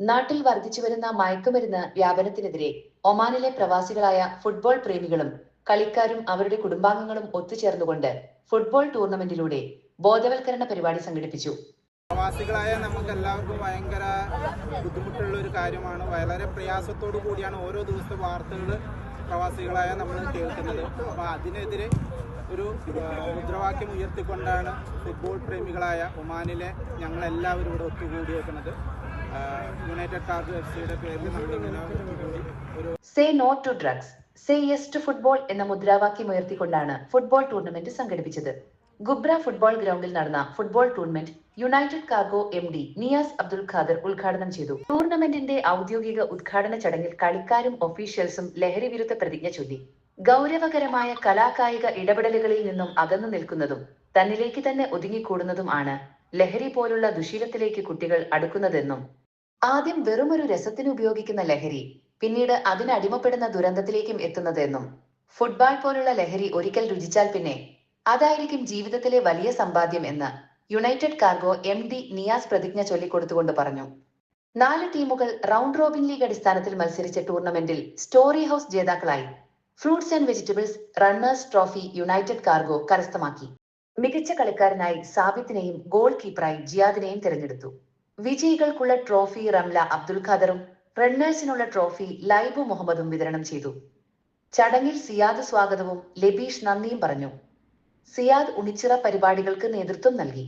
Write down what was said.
നാട്ടിൽ വർദ്ധിച്ചുവരുന്ന മയക്കുമരുന്ന് വ്യാപനത്തിനെതിരെ ഒമാനിലെ പ്രവാസികളായ ഫുട്ബോൾ പ്രേമികളും കളിക്കാരും അവരുടെ കുടുംബാംഗങ്ങളും ഒത്തുചേർന്നുകൊണ്ട് ഫുട്ബോൾ ടൂർണമെന്റിലൂടെ ബോധവൽക്കരണ പരിപാടി സംഘടിപ്പിച്ചു. പ്രവാസികളായ നമുക്ക് എല്ലാവർക്കും ഭയങ്കര ബുദ്ധിമുട്ടുള്ള ഒരു കാര്യമാണ്. വളരെ പ്രയാസത്തോടു കൂടിയാണ് ഓരോ ദിവസത്തെ വാർത്തകൾ പ്രവാസികളായ നമ്മൾ കേൾക്കുന്നത്. അപ്പോൾ അതിനെതിരെ ഒരു മുദ്രാവാക്യം ഉയർത്തിക്കൊണ്ടാണ് ഫുട്ബോൾ പ്രേമികളായ ഒമാനിലെ ഞങ്ങളെല്ലാവരും ഇവിടെ ഒത്തുകൂടിയേക്കുന്നത്. Say no to drugs say yes to football എന്ന മുദ്രാവാക്യം ഉയർത്തിക്കൊണ്ടാണ് ഫുട്ബോൾ ടൂർണമെന്റ് സംഘടിപ്പിച്ചത്. ഗുബ്ര ഫുട്ബോൾ ഗ്രൗണ്ടിൽ നടന്ന football tournament United Cargo M D Niyas Abdul Khader ഉദ്ഘാടനം ചെയ്തു. ടൂർണമെന്റിന്റെ ഔദ്യോഗിക ഉദ്ഘാടന ചടങ്ങിൽ കളിക്കാരും ഒഫീഷ്യൽസും ലഹരി വിരുദ്ധ പ്രതിജ്ഞ ചൊല്ലി. ഗൗരവകരമായ കലാകായിക ഇടപെടലുകളിൽ നിന്നും അകന്നു നിൽക്കുന്നതും തന്നിലേക്ക് തന്നെ ഒതുങ്ങിക്കൂടുന്നതും ആണ് ലഹരി പോലുള്ള ദുശീലത്തിലേക്ക് കുട്ടികൾ അടുക്കുന്നതെന്നും ആദ്യം വെറുമൊരു രസത്തിന് ഉപയോഗിക്കുന്ന ലഹരി പിന്നീട് അതിനടിമപ്പെടുന്ന ദുരന്തത്തിലേക്കും എത്തുന്നതെന്നും ഫുട്ബോൾ പോലുള്ള ലഹരി ഒരിക്കൽ രുചിച്ചാൽ പിന്നെ അതായിരിക്കും ജീവിതത്തിലെ വലിയ സമ്പാദ്യം എന്ന് United Cargo M D Niyas പ്രതിജ്ഞ ചൊല്ലിക്കൊടുത്തുകൊണ്ട് പറഞ്ഞു. നാല് ടീമുകൾ റൗണ്ട് റോബിൻ ലീഗ് അടിസ്ഥാനത്തിൽ മത്സരിച്ച ടൂർണമെന്റിൽ സ്റ്റോറി ഹൗസ് ജേതാക്കളായി. Fruits and vegetables runners trophy United cargo കരസ്ഥമാക്കി. മികച്ച കളിക്കാരനായി സാബിത്തിനെയും ഗോൾ കീപ്പറായി ജിയാദിനെയും തിരഞ്ഞെടുത്തു. വിജയികൾക്കുള്ള ട്രോഫി റംല അബ്ദുൽ ഖാദറും റണ്ണേഴ്സിനുള്ള ട്രോഫി ലൈബു മുഹമ്മദും വിതരണം ചെയ്തു. ചടങ്ങിൽ സിയാദ് സ്വാഗതവും ലബീഷ് നന്ദിയും പറഞ്ഞു. സിയാദ് ഉണിച്ചിറ പരിപാടികൾക്ക് നേതൃത്വം നൽകി.